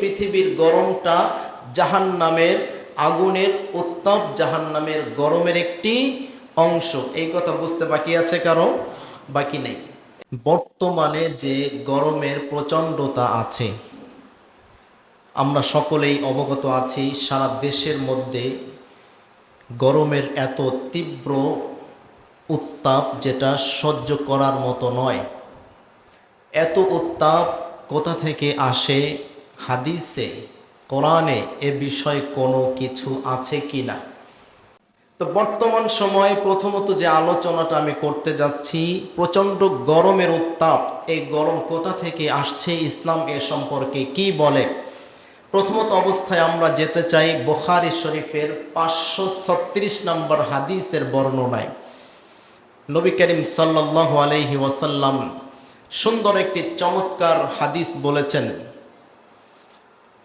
পৃথিবীর গরমটা জাহান নামের আগুনের উত্তাপ জাহান নামের গরমের একটি অংশ। এই কথা বুঝতে বাকি আছে কারও? বাকি নেই। বর্তমানে যে গরমের প্রচণ্ডতা আছে, আমরা সকলেই অবগত আছি, সারা দেশের মধ্যে গরমের এত তীব্র উত্তাপ যেটা সহ্য করার মতো নয়। এত উত্তাপ কোথা থেকে আসে? হাদিসে, কোরআনে এ বিষয়ে কোনো কিছু আছে কি না? তো বর্তমান সময়ে প্রথমত যে আলোচনাটা আমি করতে যাচ্ছি, প্রচণ্ড গরমের উত্তাপ, এই গরম কোথা থেকে আসছে, ইসলাম এ সম্পর্কে কি বলে? প্রথমত অবস্থায় আমরা যেতে চাই বোখারি শরীফের পাঁচশো ছত্রিশ নম্বর হাদিসের বর্ণনায়। নবী করিম সাল্লাহ আলহি ওয়াসাল্লাম সুন্দর একটি চমৎকার হাদিস বলেছেন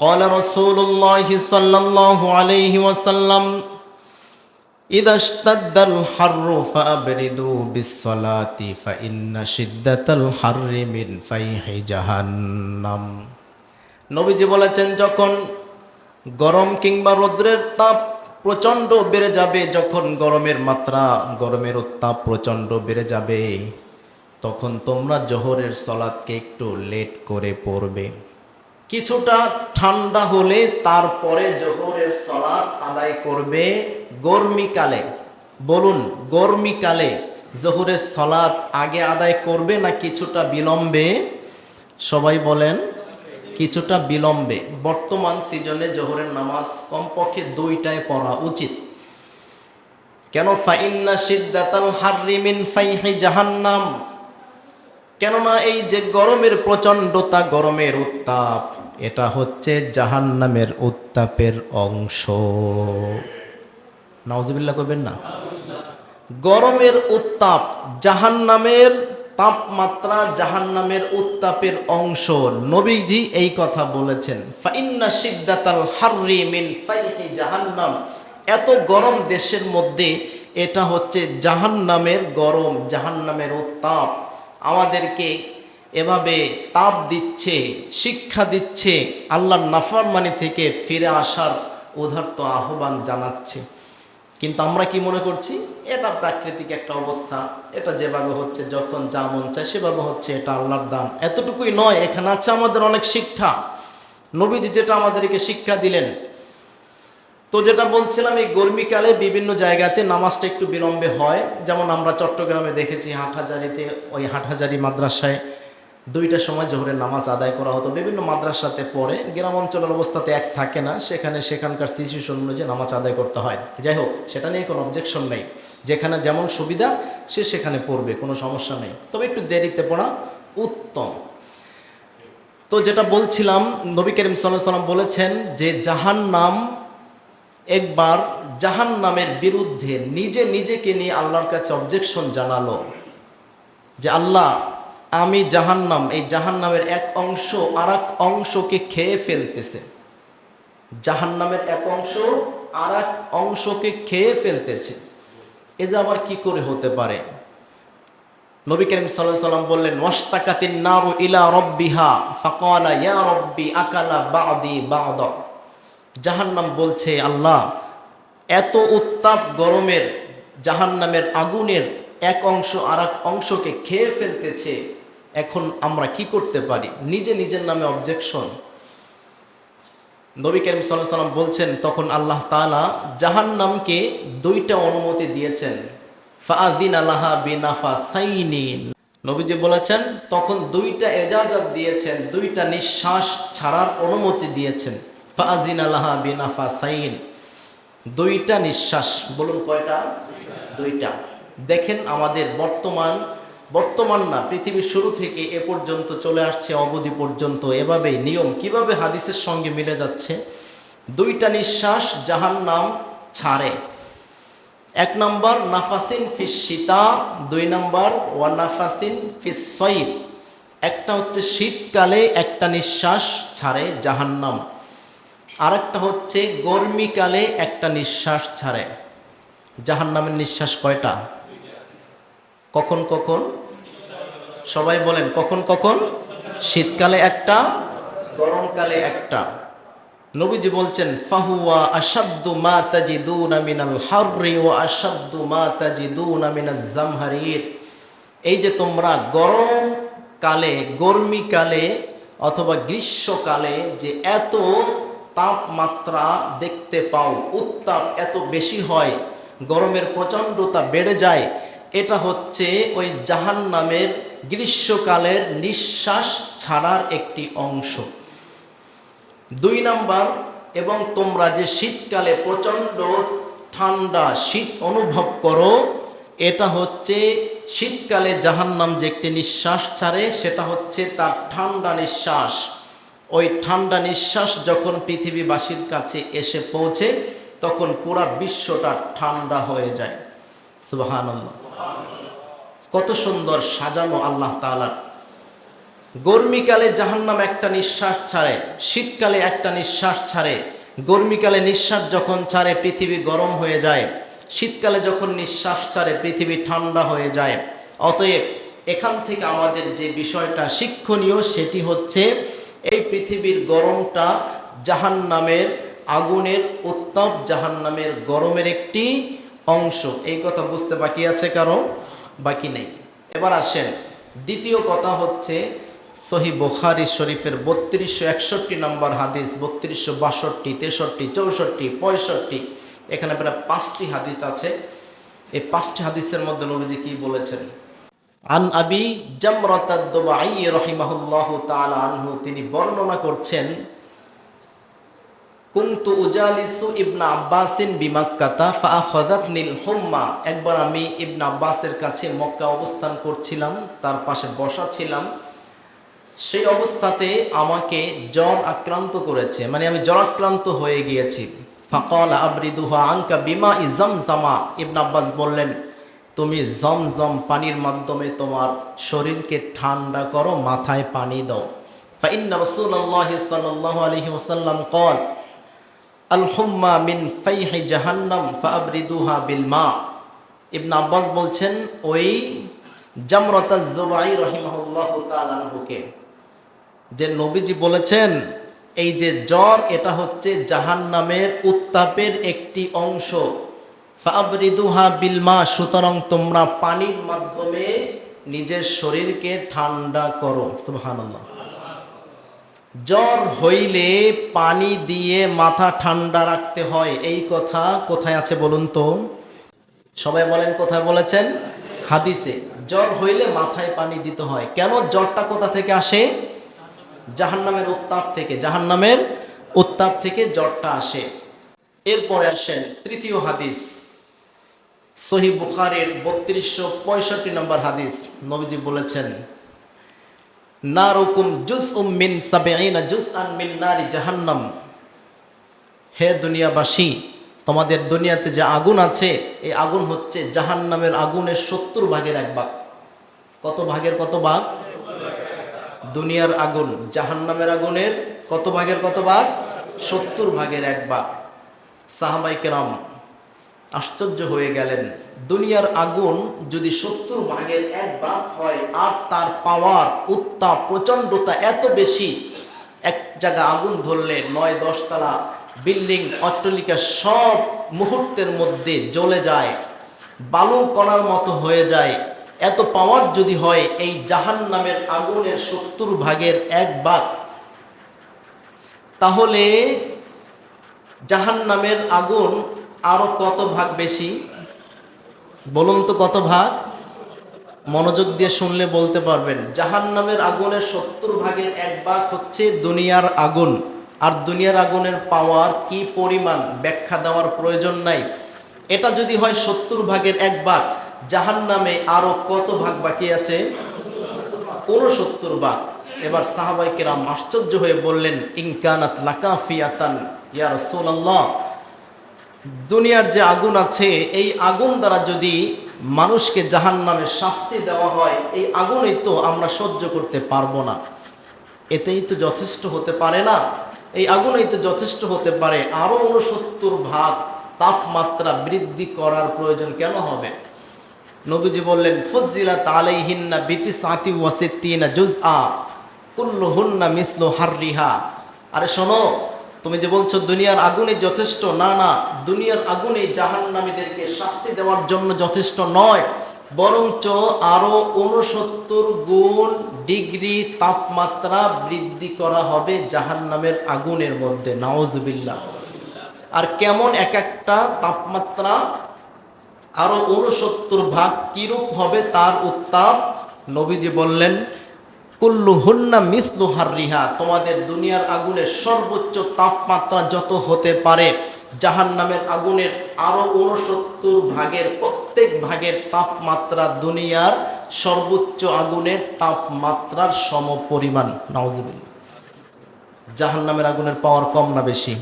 قال رسول الله صلى الله عليه وسلم إذا اشتد الحر فأبردوا بالصلاة فإن شدة الحر من فيح جهنم নবীজি বলেছেন যখন গরম কিংবা রৌদ্রের তাপ প্রচণ্ড বেড়ে যাবে যখন গরমের মাত্রা গরমের উত্তাপ প্রচণ্ড বেড়ে যাবে তখন তোমরা জোহরের সলাদকে একটু লেট করে পড়বে কিছুটা ঠান্ডা হলে তারপরে জোহরের সলাদ আদায় করবে গরমিকালে। বলুন, গরমিকালে জোহরের সলাদ আগে আদায় করবে না কিছুটা বিলম্বে? সবাই বলেন, কিছুটা বিলম্বে। বর্তমান সিজনে জোহরের নামাজ কমপক্ষে দুইটায় পড়া উচিত। কেন? ফাইন্না সিদ্দাতাল হারিমিন ফাইহাই জাহান্নাম। কেননা এই যে গরমের প্রচণ্ডতা, গরমের উত্তাপ এটা হচ্ছে জাহান্নামের উত্তাপের অংশ। নওয়াজবিল্লা করবেন না? গরমের উত্তাপ জাহান্নামের তাপমাত্রা জাহান্নামের উত্তাপের অংশ। নবীজি এই কথা বলেছেন, ফাইন্না সিদ্দাতাল হাররি মিন ফাইহি জাহান্নাম। এত গরম দেশের মধ্যে এটা হচ্ছে জাহান্নামের গরম, জাহান্নামের উত্তাপ। আমাদেরকে এভাবে তাপ দিচ্ছে, শিক্ষা দিচ্ছে, আল্লাহর নাফরমানি থেকে ফিরে আসার উদার্ত আহ্বান জানাচ্ছে। কিন্তু আমরা কি মনে করছি? এটা প্রাকৃতিক একটা অবস্থা। এটা যেভাবে হচ্ছে, যখন যা মন চায় সেভাবে হচ্ছে, এটা আল্লাহর দান। এতটুকুই নয়, এখানে আছে আমাদের অনেক শিক্ষা। নবীজি যেটা আমাদেরকে শিক্ষা দিলেন। তো যেটা বলছিলাম, এই গরমিকালে বিভিন্ন জায়গাতে নামাজটা একটু বিলম্বে হয়। যেমন আমরা চট্টগ্রামে দেখেছি হাটহাজারিতে, ওই হাটহাজারি মাদ্রাসায় দুইটা সময় জোহরের নামাজ আদায় করা হতো। বিভিন্ন মাদ্রাসাতে পড়ে গ্রাম অঞ্চলের অবস্থাতে এক থাকে না, সেখানে সেখানকার সিচুয়েশন অনুযায়ী নামাজ আদায় করতে হয়। যাই হোক, সেটা নিয়ে কোনো অবজেকশন নেই। যেখানে যেমন সুবিধা, সে সেখানে পড়বে, কোনো সমস্যা নেই। তবে একটু দেরিতে পড়া উত্তম। তো যেটা বলছিলাম, নবী করিম সাল্লাহ সাল্লাম বলেছেন যে জাহান নাম একবার জাহান নামের বিরুদ্ধে নিজে নিজেকে নিয়ে আল্লাহর কাছে অবজেকশন জানালো। যে আল্লাহ আমি জাহান্নাম, এই জাহান্নামের এক অংশ আর এক অংশকে খেয়ে ফেলতেছে। জাহান্নামের এক অংশ আর এক অংশকে খেয়ে ফেলতেছে। এ যে আবার কি করে হতে পারে? নবী করিম সাল্লাম বললেন ওয়াস্তাকাতিন নারু ইলা রব্বিহা ফাকালা ইয়া রব্বি আকালা বাদি বাদ। জাহান্নাম বলছে, আল্লাহ, এত উত্তাপ গরমের জাহান্নামের আগুনের এক অংশ আর এক অংশকে খেয়ে ফেলতেছে। এখন আমরা কি করতে পারি? নিজে নিজের নামে অবজেকশন নবী করিম সাল্লাহ সাল্লাম বলছেন, তখন আল্লাহ তালা জাহান্নামকে দুইটা অনুমতি দিয়েছেন। ফাদিন আল্লাহা বিনাফা সাইনিন নবীজি বলেছেন, তখন দুইটা এজাজত দিয়েছেন, দুইটা নিঃশ্বাস ছাড়ার অনুমতি দিয়েছেন। ফাজিন আল্লাহা বিনাফা সাইন দুইটা নিঃশ্বাস, বলুন কয়টা? দুইটা। দেখেন আমাদের বর্তমান বর্তমান না, পৃথিবীর শুরু থেকে এ পর্যন্ত চলে আসছে, অবধি পর্যন্ত। এভাবেই নিয়ম, কীভাবে হাদিসের সঙ্গে মিলে যাচ্ছে? দুইটা নিঃশ্বাস জাহান নাম ছাড়ে। এক নম্বর, নাফাসিন ফিস শীতা, দুই নম্বর, ওয়া নাফাসিন ফিস সইব একটা হচ্ছে শীতকালে, একটা নিঃশ্বাস ছাড়ে জাহান্নাম আরেকটা হচ্ছে গরমিকালে, একটা নিঃশ্বাস ছাড়ে। জাহান্নামের নিঃশ্বাস কয়টা? কখন কখন? সবাই বলেন, কখন কখন? শীতকালে একটা, গরমকালে একটা। নবীজি বলছেন, ফাহুয়া আসাদ্দু মা তাজিদুনা মিনাল হাররি ওয়া আসাদ্দু মা তাজিদুনা মিনাজ জামহারির। এই যে তোমরা গরম কালে গরমিকালে অথবা গ্রীষ্মকালে যে এত তাপমাত্রা দেখতে পাও, উত্তাপ এত বেশি হয়, গরমের প্রচণ্ডতা বেড়ে যায় এটা হচ্ছে ওই জাহান নামের গ্রীষ্মকালের নিঃশ্বাস ছাড়ার একটি অংশ। দুই নাম্বার, এবং তোমরা যে শীতকালে প্রচণ্ড ঠান্ডা শীত অনুভব করো, এটা হচ্ছে শীতকালে জাহান্নাম যে একটি নিঃশ্বাস ছাড়ে, সেটা হচ্ছে তার ঠান্ডা নিঃশ্বাস। ওই ঠান্ডা নিঃশ্বাস যখন পৃথিবীবাসীর কাছে এসে পৌঁছে, তখন পুরা বিশ্বটা ঠান্ডা হয়ে যায়। সুবহানাল্লাহ। কত সুন্দর সাজানো আল্লাহ তাআলার। গরমিকালে জাহান্নাম একটা নিঃশ্বাস ছাড়ে, শীতকালে একটা নিঃশ্বাস ছাড়ে। গরমিকালে নিঃশ্বাস যখন ছাড়ে, পৃথিবী গরম হয়ে যায়। শীতকালে যখন নিঃশ্বাস ছাড়ে, পৃথিবী ঠান্ডা হয়ে যায়। অতএব এখান থেকে আমাদের যে বিষয়টা শিক্ষণীয়, সেটি হচ্ছে এই পৃথিবীর গরমটা জাহান্নামের আগুনের, উত্তাপ জাহান্নামের গরমের একটি অংশ। এই কথা বুঝতে বাকি আছে কারও? বাকি নেই। এবার আসেন, দ্বিতীয় কথা হচ্ছে সহি বোখারি শরীফের বত্রিশশো একষট্টি নম্বর হাদিস, বত্রিশশো বাষট্টি, তেষট্টি, চৌষট্টি, পঁয়ষট্টি। এখানে প্রায় পাঁচটি হাদিস আছে। এই পাঁচটি হাদিসের মধ্যে নবীজি কি বলেছেন? আন আবি জামরাতাদ্দুবাই রহিমাহুল্লাহ তাআলা আনহু, তিনি বর্ণনা করছেন কুন্তু উজালিসু ইবনা আব্বাসিন বিমাক্কাতা একবার আমি ইবনা আব্বাসের কাছে মক্কা অবস্থান করছিলাম, তার পাশে বসা ছিলাম। সেই অবস্থাতে আমাকে জ্বর আক্রান্ত করেছে মানে আমি জ্বরাক্রান্ত হয়ে গিয়েছি। ফাকল আবরিদুহা আঙ্কা বিমা ইজম জামা ইবন আব্বাস বললেন, তুমি জমজম পানির মাধ্যমে তোমার শরীরকে ঠান্ডা করো, মাথায় পানি দাও। ফাইন্না রসুল্লাহ সাল্লাহ আলহি ওসাল্লাম কল আল-হুম্মা মিন ফাইহি জাহান্নাম ফাআবরিদুহা বিল মা ইবন আব্বাস বলছেন, ওই জামরাতাজ জুবাই রাহিমাহুল্লাহু তাআলা আনহুকে, যে নবীজি বলেছেন, এই যে জ্বর, এটা হচ্ছে জাহান নামের উত্তাপের একটি অংশ। ফাবরিদুহা বিলমা, সুতরাং তোমরা পানির মাধ্যমে নিজের শরীরকে ঠান্ডা করো। সুবহানাল্লাহ। জ্বর হইলে পানি দিয়ে মাথা ঠান্ডা রাখতে হয়। এই কথা কোথায় আছে বলুন তো? সবাই বলেন কোথায় বলেছেন? হাদিসে। জ্বর হইলে মাথায় পানি দিতে হয়। কেন জ্বরটা কোথা থেকে আসে? জাহান্নামের উত্তাপ থেকে। জাহান্নামের উত্তাপ থেকে জ্বরটা আসে। এরপরে আসেন তৃতীয় হাদিস। সহি বুখারের বত্রিশশো পঁয়ষট্টি নম্বর হাদিস। নবীজি বলেছেন নারুকুম জুজ উম মিন সাবেইনা জুজ আন মিন নারি জাহান্নাম। হে দুনিয়াবাসী, তোমাদের দুনিয়াতে যে আগুন আছে, এই আগুন হচ্ছে জাহান্নামের আগুনের সত্তর ভাগের এক ভাগ। কত ভাগের কত ভাগ? দুনিয়ার আগুন, জাহান্নামের আগুনের কত ভাগের কত ভাগ? সত্তর ভাগের এক ভাগ। সাহাবাই কেরাম আশ্চর্য হয়ে গেলেন। দুনিয়ার আগুন যদি সত্তর ভাগের এক ভাগ হয়, আর তার পাওয়ার, উত্তাপ, প্রচণ্ডতা এত বেশি, এক জায়গা আগুন ধরলে নয় দশতলা বিল্ডিং, অট্টালিকা সব মুহূর্তের মধ্যে জ্বলে যায়, বালু কণার মতো হয়ে যায়। এত পাওয়ার যদি হয়, এই জাহান নামের আগুনের সত্তর ভাগের এক ভাগ। তাহলে জাহান নামের আগুন আরও কত ভাগ বেশি? বলুন তো কত ভাগ? মনোযোগ দিয়ে শুনলে বলতে পারবেন জাহান নামের আগুনের সত্তর ভাগের এক ভাগ হচ্ছে দুনিয়ার আগুন। আর দুনিয়ার আগুনের পাওয়ার কি পরিমাণ? ব্যাখ্যা দেওয়ার প্রয়োজন নাই। এটা যদি হয় সত্তর ভাগের এক ভাগ জাহান নামে আরও কত ভাগ বাকি আছে? উনসত্তর ভাগ। এবার সাহাবাই কেরাম আশ্চর্য হয়ে বললেন, ইনকানাত লাকাফিয়াতান, ইয়া রাসূলুল্লাহ। দুনিয়ার যে আগুন আছে, এই আগুন দ্বারা যদি মানুষকে জাহান নামে শাস্তি দেওয়া হয়, এই আগুনই তো আমরা সহ্য করতে পারব না। এতেই তো যথেষ্ট হতে পারে না। এই আগুনই তো যথেষ্ট হতে পারে। আরও উনসত্তর ভাগ তাপমাত্রা বৃদ্ধি করার প্রয়োজন কেন হবে? নবীজি বললেন ফজিলা তালাইহিন্না বিতি সাতি ওয়াসিদ্দিনা জুজ আ মিসলু হাররিহা। আরে শোনো তুমি যে বলছো দুনিয়ার আগুনে যথেষ্ট, না না, দুনিয়ার আগুনে জাহান্নামীদেরকে শাস্তি দেওয়ার জন্য যথেষ্ট নয়, বরঞ্চ আরও উনসত্তর গুণ ডিগ্রি তাপমাত্রা বৃদ্ধি করা হবে জাহান্নামের আগুনের মধ্যে নাওজবিল্লা আর কেমন এক একটা তাপমাত্রা আরও উনসত্তর ভাগ কিরূপ হবে তার উত্তাপ নবীজি বললেন কুল্লু হুন্না মিসলু হাররিহা, তোমাদের দুনিয়ার আগুনের সর্বোচ্চ তাপমাত্রা যত হতে পারে জাহান নামের আগুনের আরও উনসত্তর ভাগের প্রত্যেক ভাগের তাপমাত্রা দুনিয়ার সর্বোচ্চ আগুনের তাপমাত্রার সম পরিমাণ নওয়াজবিল জাহান নামের আগুনের পাওয়ার কম না বেশি?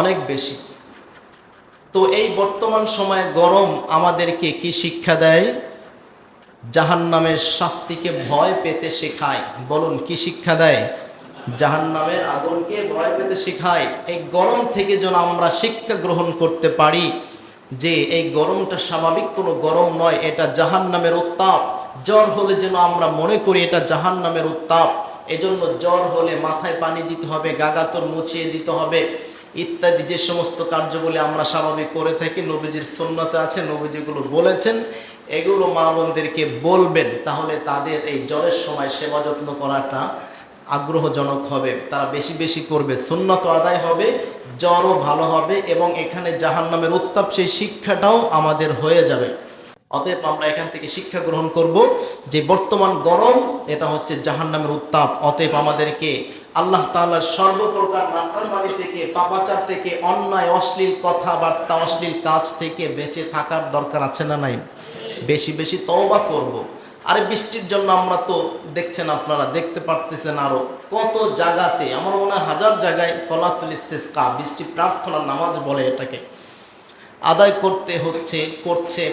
অনেক বেশি। তো এই বর্তমান সময়ে গরম আমাদেরকে কি শিক্ষা দেয়? জাহান্নামের শাস্তিকে ভয় পেতে শেখায়। বলুন, কি শিক্ষা দেয়? জাহান্নামের আগুনকে ভয় পেতে শেখায়। এই গরম থেকে যেন আমরা শিক্ষা গ্রহণ করতে পারি যে এই গরমটা স্বাভাবিক কোনো গরম নয়, এটা জাহান্নামের উত্তাপ। জ্বর হলে যেন আমরা মনে করি এটা জাহান্নামের উত্তাপ। এজন্য জ্বর হলে মাথায় পানি দিতে হবে গাগাতর মুছিয়ে দিতে হবে, ইত্যাদি যে সমস্ত কার্য বলে আমরা স্বাভাবিক করে থাকি। নবীজির সন্ন্যতে আছে নবীজিগুলো বলেছেন। এগুলো মা বোনদেরকে বলবেন, তাহলে তাদের এই জ্বরের সময় সেবা যত্ন করাটা আগ্রহজনক হবে। তারা বেশি বেশি করবে, সুন্নত আদায় হবে, জ্বরও ভালো হবে এবং এখানে জাহান্নামের উত্তাপ সেই শিক্ষাটাও আমাদের হয়ে যাবে। অতএব আমরা এখান থেকে শিক্ষা গ্রহণ করব যে বর্তমান গরম, এটা হচ্ছে জাহান্নামের উত্তাপ। অতএব আমাদেরকে আল্লাহ তাআলার সর্বপ্রকার নাফরমানি থেকে, পাপাচার থেকে, অন্যায়, অশ্লীল কথাবার্তা, অশ্লীল কাজ থেকে বেঁচে থাকার দরকার আছে না নাই? বেশি বেশি তওবা করব। আরে বৃষ্টির জন্য আমরা তো দেখছেন আপনারা, দেখতে পারতেছেন আরও কত জায়গাতে, আমার মনে হয় হাজার জায়গায় সলাতুল ইস্তেসকা, বৃষ্টি প্রার্থনা নামাজ বলে এটাকে। আদায় করতে হচ্ছে, করছে,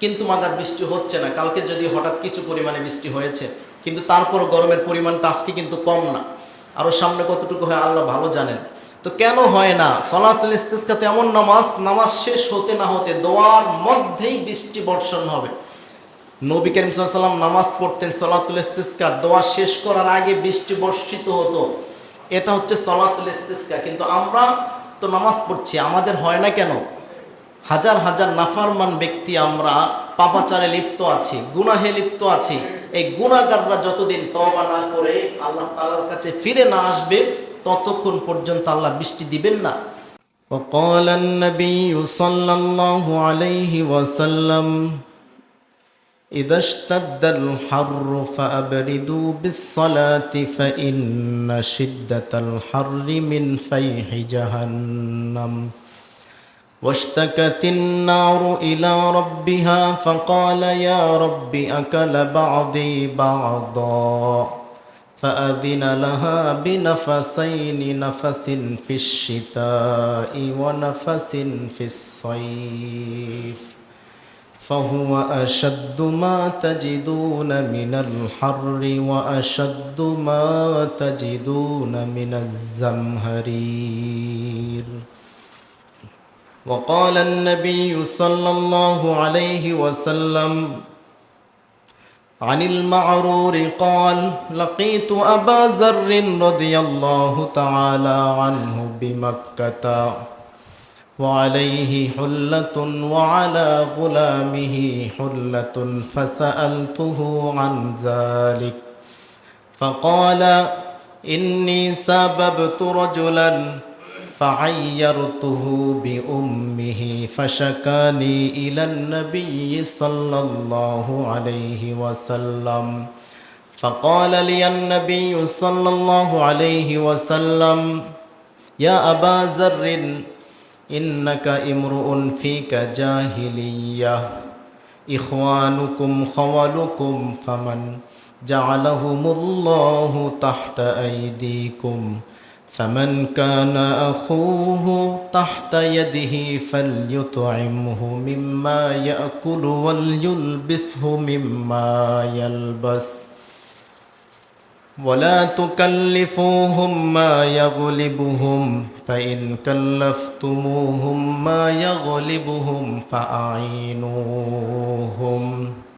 কিন্তু মাগার বৃষ্টি হচ্ছে না। কালকে যদি হঠাৎ কিছু পরিমাণে বৃষ্টি হয়েছে, কিন্তু তারপর গরমের পরিমাণটা আজকে কিন্তু কম না। আরও সামনে কতটুকু হয় আল্লাহ ভালো জানেন। তো কেন হয় না? সলাতুল ইস্তেসকাতে এমন নামাজ নামাজ শেষ হতে না হতে দোয়ার মধ্যেই বৃষ্টি বর্ষণ হবে। নবী করিম সাল্লাম নামাজ পড়তেন সলাতুল ইস্তেসকা, দোয়া শেষ করার আগে বৃষ্টি বর্ষিত হতো। এটা হচ্ছে সলাতুল ইস্তেসকা। কিন্তু আমরা তো নামাজ পড়ছি, আমাদের হয় না কেন? হাজার হাজার নাফারমান ব্যক্তি আমরা, পাপাচারে লিপ্ত আছি, গুনাহে লিপ্ত আছি। এই গুণাগাররা যতদিন তওবা না করে, আল্লাহ তাআলার কাছে ফিরে না আসবে ততক্ষণ পর্যন্ত আল্লাহ বৃষ্টি দিবেন না وقال النبي صلى الله عليه وسلم إذا اشتد الحر فأبردوا بالصلاة فإن شدة الحر من فيح جهنم واشتكت النار إلى ربها فقال يا رب أكل بعضي بعضا فأذن لها بنفسين نفس في الشتاء ونفس في الصيف. فهو أشد ما تجدون من الحر وأشد ما تجدون من الزمهرير. وقال النبي صلى الله عليه وسلم عن المعرور قال لقيت أبا ذر رضي الله تعالى عنه بمكة وعليه حلة وعلى غلامه حلة فسألته عن ذلك. فقال إني سببت رجلا فعيرته بأمه فشكاني إلى النبي صلى الله عليه وسلم فقال لي النبي صلى الله عليه وسلم يا أبا ذر إنك امرؤ فيك جاهلية إخوانكم خولكم فمن جعلهم الله تحت أيديكم فمن كان أخوه تحت يده فليطعمه مما يأكل وليلبسه مما يلبس. ولا تكلفوهم ما يغلبهم فإن كلفتموهم ما يغلبهم فأعينوهم.